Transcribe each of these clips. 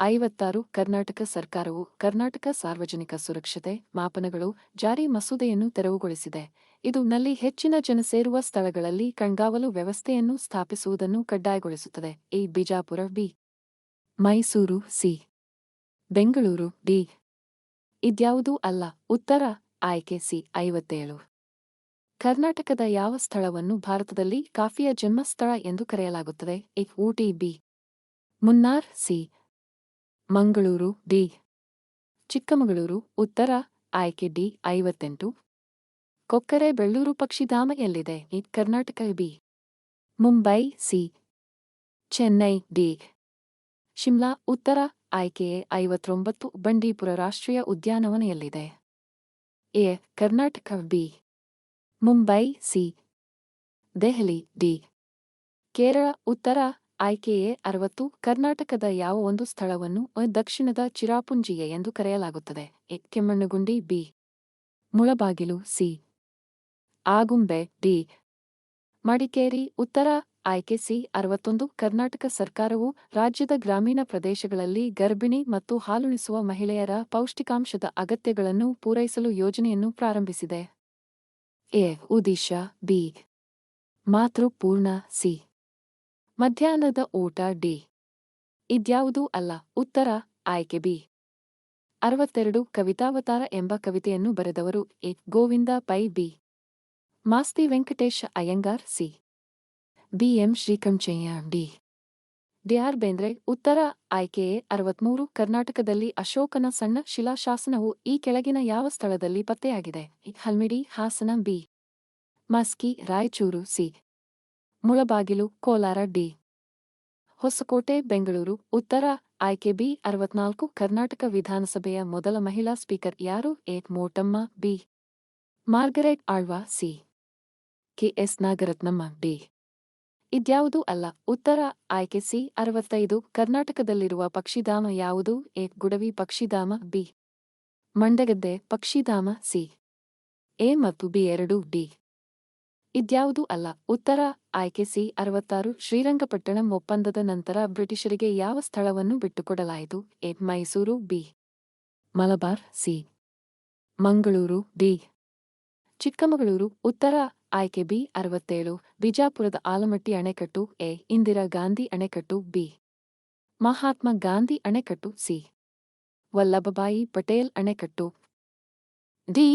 ಐವತ್ತಾರು ಕರ್ನಾಟಕ ಸರ್ಕಾರವು ಕರ್ನಾಟಕ ಸಾರ್ವಜನಿಕ ಸುರಕ್ಷತೆ ಮಾಪನಗಳು ಜಾರಿ ಮಸೂದೆಯನ್ನು ತೆರವುಗೊಳಿಸಿದೆ. ಇದು ನಲ್ಲಿ ಹೆಚ್ಚಿನ ಜನ ಸೇರುವ ಸ್ಥಳಗಳಲ್ಲಿ ಕಣ್ಗಾವಲು ವ್ಯವಸ್ಥೆಯನ್ನು ಸ್ಥಾಪಿಸುವುದನ್ನು ಕಡ್ಡಾಯಗೊಳಿಸುತ್ತದೆ. A. Bijapur, B. Mysuru, C. Bengaluru, D. ಇದ್ಯಾವುದೂ ಅಲ್ಲ. ಉತ್ತರ ಆಯ್ಕೆ ಸಿ. ಐವತ್ತೇಳು. ಕರ್ನಾಟಕದ ಯಾವ ಸ್ಥಳವನ್ನು ಭಾರತದಲ್ಲಿ ಕಾಫಿಯ ಜನ್ಮಸ್ಥಳ ಎಂದು ಕರೆಯಲಾಗುತ್ತದೆ. A Ooty B. Munnar, C. Mangaluru D. Chikkamagaluru, ಉತ್ತರ ಆಯ್ಕೆ ಡಿ. ಐವತ್ತೆಂಟು. ಕೊಕ್ಕರೆ ಬೆಳ್ಳೂರು ಪಕ್ಷಿಧಾಮ ಎಲ್ಲಿದೆ? Karnataka B. Mumbai C. Chennai D. Shimla, ಉತ್ತರ ಆಯ್ಕೆಯೇ ಐವತ್ತೊಂಬತ್ತು, ಬಂಡೀಪುರ ರಾಷ್ಟ್ರೀಯ ಉದ್ಯಾನವನ ಎಲ್ಲಿದೆ? A. Karnataka B. Mumbai C. Delhi D. Kerala, ಉತ್ತರ ಆಯ್ಕೆಯೇ ಅರವತ್ತು. ಕರ್ನಾಟಕದ ಯಾವ ಒಂದು ಸ್ಥಳವನ್ನು ದಕ್ಷಿಣದ ಚಿರಾಪುಂಜಿಯ ಎಂದು ಕರೆಯಲಾಗುತ್ತದೆ. A, Kemmannugundi, B. Mulbagal, C. Agumbe, D. Madikeri. ಉತ್ತರ ಆಯ್ಕೆ ಸಿ, ಅರವತ್ತೊಂದು. ಕರ್ನಾಟಕ ಸರ್ಕಾರವು ರಾಜ್ಯದ ಗ್ರಾಮೀಣ ಪ್ರದೇಶಗಳಲ್ಲಿ ಗರ್ಭಿಣಿ ಮತ್ತು ಹಾಲುಣಿಸುವ ಮಹಿಳೆಯರ ಪೌಷ್ಟಿಕಾಂಶದ ಅಗತ್ಯಗಳನ್ನು ಪೂರೈಸಲು ಯೋಜನೆಯನ್ನು ಪ್ರಾರಂಭಿಸಿದೆ. A, Udisha, B. Mathrupoorna, C. ಮಧ್ಯಾಹ್ನದ ಊಟ ಡಿ. ಇದ್ಯಾವುದೂ ಅಲ್ಲ, ಉತ್ತರ, ಆಯ್ಕೆ ಬಿ. ಅರವತ್ತೆರಡು ಕವಿತಾವತಾರ ಎಂಬ ಕವಿತೆಯನ್ನು ಬರೆದವರು A. Govinda Pai B. Masti Venkatesha Iyengar C. B. M. Srikantaiah D. D R Bendre, ಉತ್ತರ ಆಯ್ಕೆಯೇ ಅರವತ್ಮೂರು, ಕರ್ನಾಟಕದಲ್ಲಿ ಅಶೋಕನ ಸಣ್ಣ ಶಿಲಾಶಾಸನವು ಈ ಕೆಳಗಿನ ಯಾವ ಸ್ಥಳದಲ್ಲಿ ಪತ್ತೆಯಾಗಿದೆ? Halmidi, Hassan B. Maski, Raichur C. Mulbagal, Kolar D. Hosakote, Bengaluru. ಉತ್ತರ ಆಯ್ಕೆ ಬಿ ಅರವತ್ನಾಲ್ಕು, ಕರ್ನಾಟಕ ವಿಧಾನಸಭೆಯ ಮೊದಲ ಮಹಿಳಾ ಸ್ಪೀಕರ್ ಯಾರು? A. Motamma, B. Margaret Alva, C. K S Nagarathnamma, D. ಇದ್ಯಾವುದೂ ಅಲ್ಲ. ಉತ್ತರ ಆಯ್ಕೆ ಸಿ ಅರವತ್ತೈದು, ಕರ್ನಾಟಕದಲ್ಲಿರುವ ಪಕ್ಷಿಧಾಮ ಯಾವುದು? ಎ. ಗುಡವಿ ಪಕ್ಷಿಧಾಮ, ಬಿ. ಮಂಡಗದ್ದೆ ಪಕ್ಷಿಧಾಮ, ಸಿ. ಎ ಮತ್ತು ಬಿ ಎರಡು, ಡಿ. ಇದ್ಯಾವುದೂ ಅಲ್ಲ. ಉತ್ತರ ಆಯ್ಕೆ ಸಿ ಅರವತ್ತಾರು ಶ್ರೀರಂಗಪಟ್ಟಣಂ ಒಪ್ಪಂದದ ನಂತರ ಬ್ರಿಟಿಷರಿಗೆ ಯಾವ ಸ್ಥಳವನ್ನು ಬಿಟ್ಟುಕೊಡಲಾಯಿತು? A Mysuru, B Malabar, C Mangaluru, D Chikkamagaluru. ಉತ್ತರ ಆಯ್ಕೆ ಬಿ ಅರವತ್ತೇಳು ಬಿಜಾಪುರದ ಆಲಮಟ್ಟಿ ಅಣೆಕಟ್ಟು, ಎ ಇಂದಿರಾ ಗಾಂಧಿ ಅಣೆಕಟ್ಟು, ಬಿ ಮಹಾತ್ಮ ಗಾಂಧಿ ಅಣೆಕಟ್ಟು, ಸಿ ವಲ್ಲಭಬಾಯಿ ಪಟೇಲ್ ಅಣೆಕಟ್ಟು, ಡಿ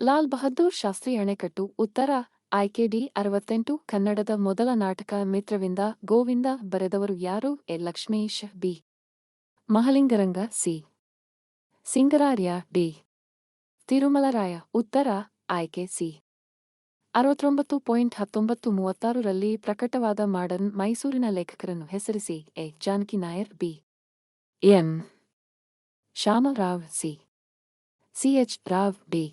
ಲಾಲ್ ಬಹದ್ದೂರ್ ಶಾಸ್ತ್ರಿ ಅಣೆಕಟ್ಟು ಉತ್ತರ ಆಯ್ಕೆ ಡಿ ಅರವತ್ತೆಂಟು, ಕನ್ನಡದ ಮೊದಲ ನಾಟಕ ಮಿತ್ರವಿಂದ ಗೋವಿಂದ ಬರೆದವರು ಯಾರು? A. Lakshmeesha, B. Mahalingaranga, C. Singararya, D. Tirumalaraya, ಉತ್ತರ ಆಯ್ಕೆ ಸಿ. ಅರವತ್ತೊಂಬತ್ತು ಪಾಯಿಂಟ್ ಹತ್ತೊಂಬತ್ತು ಮೂವತ್ತಾರರಲ್ಲಿ ಪ್ರಕಟವಾದ ಮಾಡರ್ನ್ ಮೈಸೂರಿನ ಲೇಖಕರನ್ನು ಹೆಸರಿಸಿ A. Janaki Nair, B. M Shyamrao, C. C H Rao, D.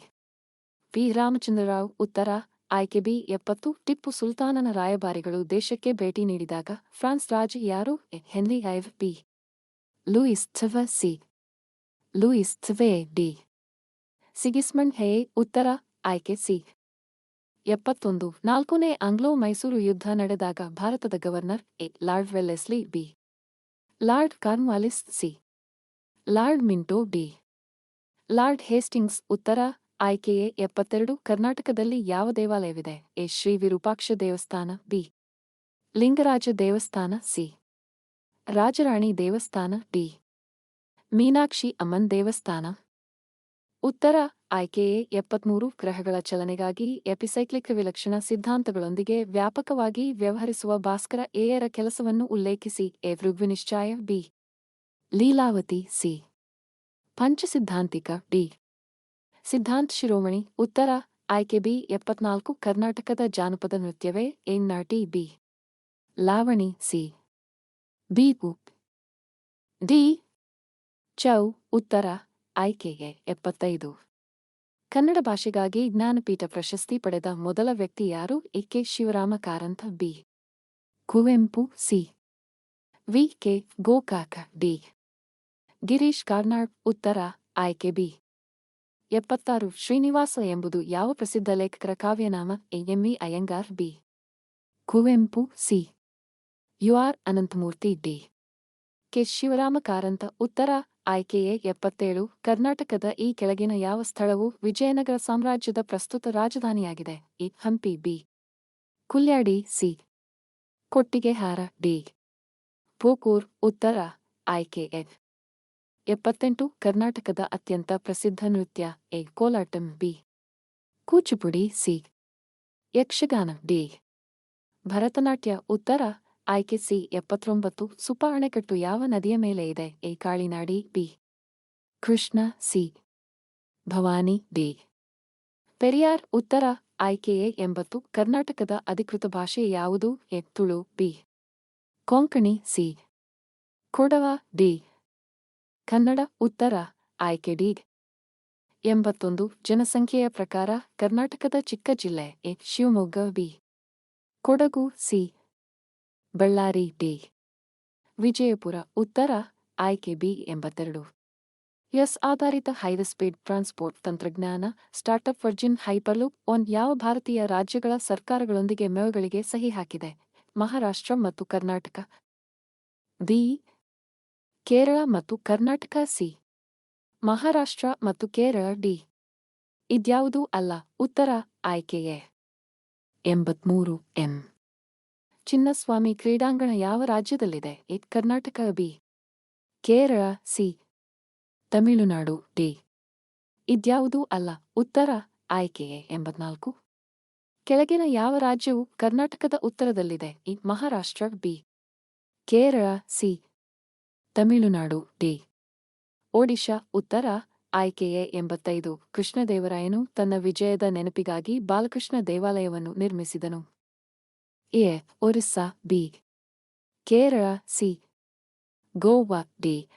P Ramachandrarao ಉತ್ತರ ಆಯ್ಕೆ ಬಿ ಎಪ್ಪತ್ತು, ಟಿಪ್ಪು ಸುಲ್ತಾನನ ರಾಯಭಾರಿಗಳು ದೇಶಕ್ಕೆ ಭೇಟಿ ನೀಡಿದಾಗ ಫ್ರಾನ್ಸ್ ರಾಜ ಯಾರು? ಹೆನ್ರಿ ಐವ್, ಪಿ. ಲೂಯಿಸ್ ಥವ, ಸಿ. ಲೂಯಿಸ್ ಥವೆ, ಡಿ. ಸಿಗಿಸ್ಮಂಡ್, ಹೇ, ಉತ್ತರ, ಆಯ್ಕೆ, ಸಿ. ಎಪ್ಪತ್ತೊಂದು, ನಾಲ್ಕನೇ ಆಂಗ್ಲೋ ಮೈಸೂರು ಯುದ್ಧ ನಡೆದಾಗ ಭಾರತದ governor, A, Lord Wellesley, B. Lord Cornwallis, C. Lord Minto, D. Lord Hastings, ಉತ್ತರ ಆಯ್ಕೆಯೇ ಎಪ್ಪತ್ತೆರಡು, ಕರ್ನಾಟಕದಲ್ಲಿ ಯಾವ ದೇವಾಲಯವಿದೆ? ಎ, ಶ್ರೀ ವಿರೂಪಾಕ್ಷ ದೇವಸ್ಥಾನ, ಬಿ, ಲಿಂಗರಾಜ ದೇವಸ್ಥಾನ, ಸಿ, ರಾಜರಾಣಿ ದೇವಸ್ಥಾನ, ಡಿ, ಮೀನಾಕ್ಷಿ ಅಮ್ಮನ್ ದೇವಸ್ಥಾನ. ಉತ್ತರ ಆಯ್ಕೆಯೇ ಎಪ್ಪತ್ಮೂರು, ಗ್ರಹಗಳ ಚಲನೆಗಾಗಿ ಎಪಿಸೈಕ್ಲಿಕ್ ವಿಲಕ್ಷಣ ಸಿದ್ಧಾಂತಗಳೊಂದಿಗೆ ವ್ಯಾಪಕವಾಗಿ ವ್ಯವಹರಿಸುವ ಭಾಸ್ಕರ ಎಯರ ಕೆಲಸವನ್ನು ಉಲ್ಲೇಖಿಸಿ, ಎ ವೃಗ್ವಿನಿಶ್ಚಾಯ B, Lilavati, C, Panchasiddhantika, D Siddhant Shiromani, ಉತ್ತರ ಆಯ್ಕೆ ಬಿ ಎಪ್ಪತ್ನಾಲ್ಕು, ಕರ್ನಾಟಕದ ಜಾನಪದ ನೃತ್ಯವೇ ಎನ್ನಾಟಿ ಬಿ. ಲಾವಣಿ, ಸಿ. ಬಿ. ಉಪ್ ಡಿ. ಚೌ, ಉತ್ತರ, ಆಯ್ಕೆಗೆ ಎಪ್ಪತ್ತೈದು. ಕನ್ನಡ ಭಾಷೆಗಾಗಿ ಜ್ಞಾನಪೀಠ ಪ್ರಶಸ್ತಿ ಪಡೆದ ಮೊದಲ ವ್ಯಕ್ತಿ ಯಾರು? A K. Shivarama Karanth B. Kuvempu, C. V. K. Gokak, D. Girish Karnad, ಉತ್ತರ ಆಯ್ಕೆ ಬಿ ಎಪ್ಪತ್ತಾರು ಶ್ರೀನಿವಾಸ ಎಂಬುದು ಯಾವ ಪ್ರಸಿದ್ಧ ಲೇಖಕರ ಕಾವ್ಯನಾಮ? A, M Iyengar, B. Kuvempu, C. U, R. Ananthamurthy, D. K. Shivarama Karanth ಉತ್ತರ ಆಯ್ಕೆಯೇ ಎಪ್ಪತ್ತೇಳು. ಕರ್ನಾಟಕದ ಈ ಕೆಳಗಿನ ಯಾವ ಸ್ಥಳವು ವಿಜಯನಗರ ಸಾಮ್ರಾಜ್ಯದ ಪ್ರಸ್ತುತ ರಾಜಧಾನಿಯಾಗಿದೆ. A Hampi, B. Kulyadi, C. Kottigehara, D. Pookur, ಉತ್ತರ ಆಯ್ಕೆ ಎ ಎಪ್ಪತ್ತೆಂಟು ಕರ್ನಾಟಕದ ಅತ್ಯಂತ ಪ್ರಸಿದ್ಧ ನೃತ್ಯ A Kolatam B. Kuchipudi C. Yakshagana D. Bharatanatyam ಉತ್ತರ ಆಯ್ಕೆ ಸಿ ಎಪ್ಪತ್ತೊಂಬತ್ತು ಸುಪ ಅಣೆಕಟ್ಟು ಯಾವ ನದಿಯ ಮೇಲೆ ಇದೆ A Kalinadi B. Krishna C. Bhavani D. Periyar ಉತ್ತರ ಆಯ್ಕೆಯೇ ಎಂಬತ್ತು ಕರ್ನಾಟಕದ ಅಧಿಕೃತ ಭಾಷೆ ಯಾವುದು A Tulu B. Konkani C. Kodava D. Kannada ಉತ್ತರ ಆಯ್ಕೆ ಡಿ ಎಂಬತ್ತೊಂದು ಜನಸಂಖ್ಯೆಯ ಪ್ರಕಾರ ಕರ್ನಾಟಕದ ಚಿಕ್ಕ ಜಿಲ್ಲೆ A Shivamogga B. Kodagu C. Ballari D. Vijayapura ಉತ್ತರ ಆಯ್ಕೆ ಬಿ ಎಂಬತ್ತೆರಡು. ಎಸ್ ಆಧಾರಿತ ಹೈವೇಸ್ಪೀಡ್ ಟ್ರಾನ್ಸ್ಪೋರ್ಟ್ ತಂತ್ರಜ್ಞಾನ ಸ್ಟಾರ್ಟ್ಅಪ್ ವರ್ಜಿನ್ ಹೈಪರ್ಲೂಪ್ ಒನ್ ಯಾವ ಭಾರತೀಯ ರಾಜ್ಯಗಳ ಸರ್ಕಾರಗಳೊಂದಿಗೆ ಮೇವುಗಳಿಗೆ ಸಹಿ ಹಾಕಿದೆ. ಮಹಾರಾಷ್ಟ್ರ ಮತ್ತು ಕರ್ನಾಟಕ. ದಿ ಕೇರಳ ಮತ್ತು ಕರ್ನಾಟಕ ಸಿ. ಮಹಾರಾಷ್ಟ್ರ ಮತ್ತು ಕೇರಳ ಡಿ. ಇದ್ಯಾವುದೂ ಅಲ್ಲ, ಉತ್ತರ ಆಯ್ಕೆಯೇ. ಎಂಬತ್ಮೂರು ಎಂ. ಚಿನ್ನಸ್ವಾಮಿ ಕ್ರೀಡಾಂಗಣ ಯಾವ ರಾಜ್ಯದಲ್ಲಿದೆ? A Karnataka B. Kerala C. Tamil Nadu D. ಇದ್ಯಾವುದೂ ಅಲ್ಲ, ಉತ್ತರ ಆಯ್ಕೆಯೇ. ಎಂಬತ್ನಾಲ್ಕು. ಕೆಳಗಿನ ಯಾವ ರಾಜ್ಯವು ಕರ್ನಾಟಕದ ಉತ್ತರದಲ್ಲಿದೆ? A Maharashtra B. Kerala C. Tamil Nadu, D. Odisha, ಉತ್ತರ ಆಯ್ಕೆಯೇ ಎಂಬತ್ತೈದು. ಕೃಷ್ಣದೇವರಾಯನು ತನ್ನ ವಿಜಯದ ನೆನಪಿಗಾಗಿ ಬಾಲಕೃಷ್ಣ ದೇವಾಲಯವನ್ನು ನಿರ್ಮಿಸಿದನು. A. Orissa, B. Kerala, C. Goa, D.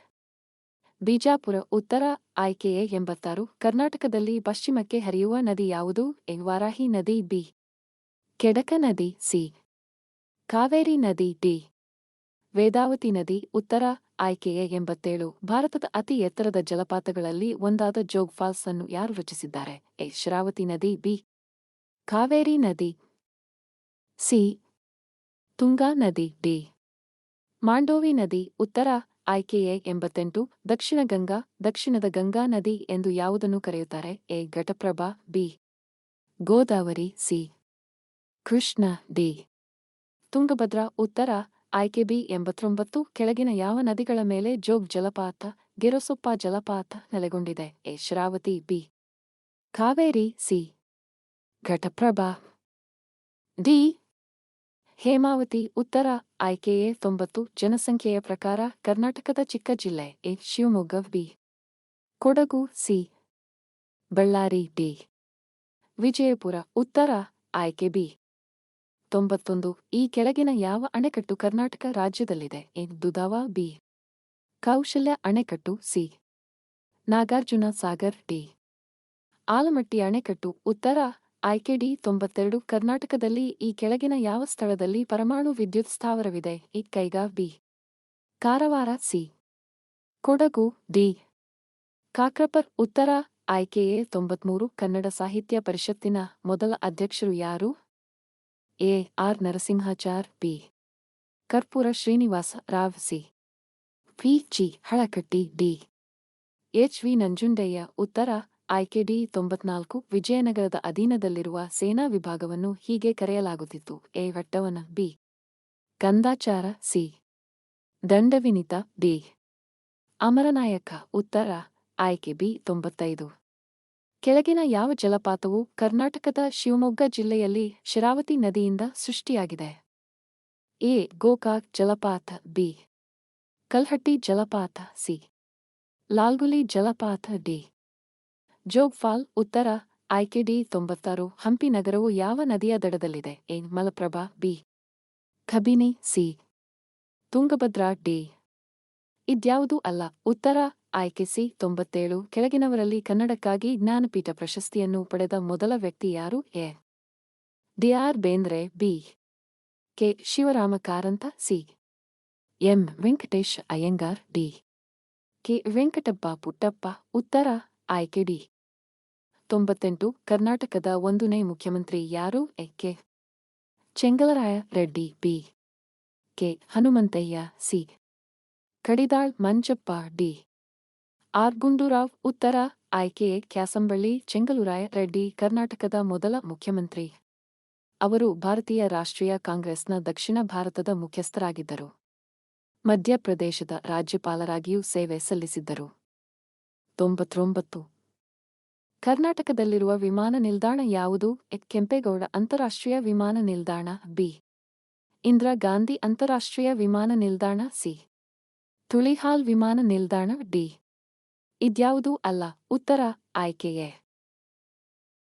Bijapur, ಉತ್ತರ ಆಯ್ಕೆಯೇ ಎಂಬತ್ತಾರು. ಕರ್ನಾಟಕದಲ್ಲಿ ಪಶ್ಚಿಮಕ್ಕೆ ಹರಿಯುವ ನದಿ ಯಾವುದು? ಎ ವಾರಾಹಿ ನದಿ, ಬಿ. ಕೆಡಕ ನದಿ, ಸಿ. ಕಾವೇರಿ ನದಿ, ಡಿ. ವೇದಾವತಿ ನದಿ ಉತ್ತರ ಆಯ್ಕೆಯ ಎಂಬತ್ತೇಳು. ಭಾರತದ ಅತಿ ಎತ್ತರದ ಜಲಪಾತಗಳಲ್ಲಿ ಒಂದಾದ ಜೋಗ್ ಫಾಲ್ಸ್ ಅನ್ನು ಯಾರು ರಚಿಸಿದ್ದಾರೆ? ಎ. ಶ್ರಾವತಿ ನದಿ, ಬಿ. ಕಾವೇರಿ ನದಿ, ಸಿ. ತುಂಗಾ ನದಿ, ಡಿ. ಮಾಂಡೋವಿ ನದಿ, ಉತ್ತರ ಆಯ್ಕೆಯೇ ಎಂಬತ್ತೆಂಟು. ದಕ್ಷಿಣ ಗಂಗಾ, ದಕ್ಷಿಣದ ಗಂಗಾ ನದಿ ಎಂದು ಯಾವುದನ್ನು ಕರೆಯುತ್ತಾರೆ? A. Ghataprabha, B. Godavari, C. Krishna, D. Tungabhadra, ಉತ್ತರ ಆಯ್ಕೆ ಬಿ ಎಂಬತ್ತೊಂಬತ್ತು ಕೆಳಗಿನ ಯಾವ ನದಿಗಳ ಮೇಲೆ ಜೋಗ್ ಜಲಪಾತ, ಗಿರಸೊಪ್ಪ ಜಲಪಾತ ನೆಲೆಗೊಂಡಿದೆ A Sharavathi B. Kaveri C. Ghataprabha. D. Hemavathi ಉತ್ತರ ಆಯ್ಕೆಯೇ ತೊಂಬತ್ತು ಜನಸಂಖ್ಯೆಯ ಪ್ರಕಾರ ಕರ್ನಾಟಕದ ಚಿಕ್ಕ ಜಿಲ್ಲೆ A Shivamogga B. Kodagu C. Ballari D. Vijayapura ಉತ್ತರ ಆಯ್ಕೆ ಬಿ. ತೊಂಬತ್ತೊಂದು ಈ ಕೆಳಗಿನ ಯಾವ ಅಣೆಕಟ್ಟು ಕರ್ನಾಟಕ ರಾಜ್ಯದಲ್ಲಿದೆ? ಎ. ದುದಾವ ಬಿ. ಕೌಶಲ್ಯ ಅಣೆಕಟ್ಟು, ಸಿ. ನಾಗಾರ್ಜುನ ಸಾಗರ್, ಡಿ. ಆಲಮಟ್ಟಿ ಅಣೆಕಟ್ಟು, ಉತ್ತರ ಆಯ್ಕೆ, ಡಿ. ತೊಂಬತ್ತೆರಡು ಕರ್ನಾಟಕದಲ್ಲಿ ಈ ಕೆಳಗಿನ ಯಾವ ಸ್ಥಳದಲ್ಲಿ ಪರಮಾಣು ವಿದ್ಯುತ್ ಸ್ಥಾವರವಿದೆ? A Kaiga, B. Karwar, C. Kodagu, D. Kakrapar, ಉತ್ತರ ಆಯ್ಕೆಯೇ ತೊಂಬತ್ಮೂರು ಕನ್ನಡ ಸಾಹಿತ್ಯ ಪರಿಷತ್ತಿನ ಮೊದಲ ಅಧ್ಯಕ್ಷರು ಯಾರು? A. R. Narasimhachar B Karpoora Srinivasa, Rao, C. P. G. Halakatti, D. H. V. Nanjundaiah ಉತ್ತರ ಆಯ್ಕೆ ಡಿ ತೊಂಬತ್ನಾಲ್ಕು, ವಿಜಯನಗರದ ಅಧೀನದಲ್ಲಿರುವ ಸೇನಾ ವಿಭಾಗವನ್ನು ಹೀಗೆ ಕರೆಯಲಾಗುತ್ತಿತ್ತು. ಎ. ವಟ್ಟವನ, ಬಿ. ಕಂದಾಚಾರ, ಸಿ. ದಂಡವಿನಿತ, ಡಿ. ಅಮರನಾಯಕ, ಉತ್ತರ ಆಯ್ಕೆ ಬಿ ತೊಂಬತ್ತೈದು. ಕೆಳಗಿನ ಯಾವ ಜಲಪಾತವು ಕರ್ನಾಟಕದ ಶಿವಮೊಗ್ಗ ಜಿಲ್ಲೆಯಲ್ಲಿ ಶರಾವತಿ ನದಿಯಿಂದ ಸೃಷ್ಟಿಯಾಗಿದೆ? ಎ. ಗೋಕಾಕ್ ಜಲಪಾತ, ಬಿ. ಕಲ್ಹಟ್ಟಿ ಜಲಪಾತ, ಸಿ. ಲಾಲ್ಗುಲಿ ಜಲಪಾತ, ಡಿ. ಜೋಗ್ಫಾಲ್ ಉತ್ತರ ಆಯ್ಕೆ ಡಿ ತೊಂಬತ್ತಾರು, ಹಂಪಿ ನಗರವು ಯಾವ ನದಿಯ ದಡದಲ್ಲಿದೆ? A. Malaprabha, B. Kabini C. Tungabhadra, D. ಇದ್ಯಾವುದೂ ಅಲ್ಲ. ಉತ್ತರ ಆಯ್ಕೆ ಸಿ ತೊಂಬತ್ತೇಳು. ಕೆಳಗಿನವರಲ್ಲಿ ಕನ್ನಡಕ್ಕಾಗಿ ಜ್ಞಾನಪೀಠ ಪ್ರಶಸ್ತಿಯನ್ನು ಪಡೆದ ಮೊದಲ ವ್ಯಕ್ತಿ ಯಾರು? A. D R Bendre, B. K. Shivarama Karanth C. M. Venkatesh Iyengar, D. K. Venkatappa Puttappa. ಉತ್ತರ ಆಯ್ಕೆ ಡಿ. ತೊಂಬತ್ತೆಂಟು. ಕರ್ನಾಟಕದ ಒಂದನೇ ಮುಖ್ಯಮಂತ್ರಿ ಯಾರು? A. K. Chengalaraya Reddy, B. K. Hanumanthaiah, C. Kadidal Manjappa D. R Gundu Rao ಉತ್ತರ ಆಯ್ಕೆ ಕ್ಯಾಸಂಬಳ್ಳಿ ಚೆಂಗಲುರಾಯ ರೆಡ್ಡಿ ಕರ್ನಾಟಕದ ಮೊದಲ ಮುಖ್ಯಮಂತ್ರಿ. ಅವರು ಭಾರತೀಯ ರಾಷ್ಟ್ರೀಯ ಕಾಂಗ್ರೆಸ್ನ ದಕ್ಷಿಣ ಭಾರತದ ಮುಖ್ಯಸ್ಥರಾಗಿದ್ದರು. ಮಧ್ಯಪ್ರದೇಶದ ರಾಜ್ಯಪಾಲರಾಗಿಯೂ ಸೇವೆ ಸಲ್ಲಿಸಿದ್ದರು. ತೊಂಬತ್ತೊಂಬತ್ತು. ಕರ್ನಾಟಕದಲ್ಲಿರುವ ವಿಮಾನ ನಿಲ್ದಾಣ ಯಾವುದು? ಕೆಂಪೇಗೌಡ ಅಂತಾರಾಷ್ಟ್ರೀಯ ವಿಮಾನ ನಿಲ್ದಾಣ ಬಿ. ಇಂದಿರಾ ಗಾಂಧಿ ಅಂತಾರಾಷ್ಟ್ರೀಯ ವಿಮಾನ ನಿಲ್ದಾಣ ಸಿ. ತುಳಿಹಾಲ್ ವಿಮಾನ ನಿಲ್ದಾಣ ಡಿ. ಇದ್ಯಾವುದೂ ಅಲ್ಲ. ಉತ್ತರ ಆಯ್ಕೆಯೇ.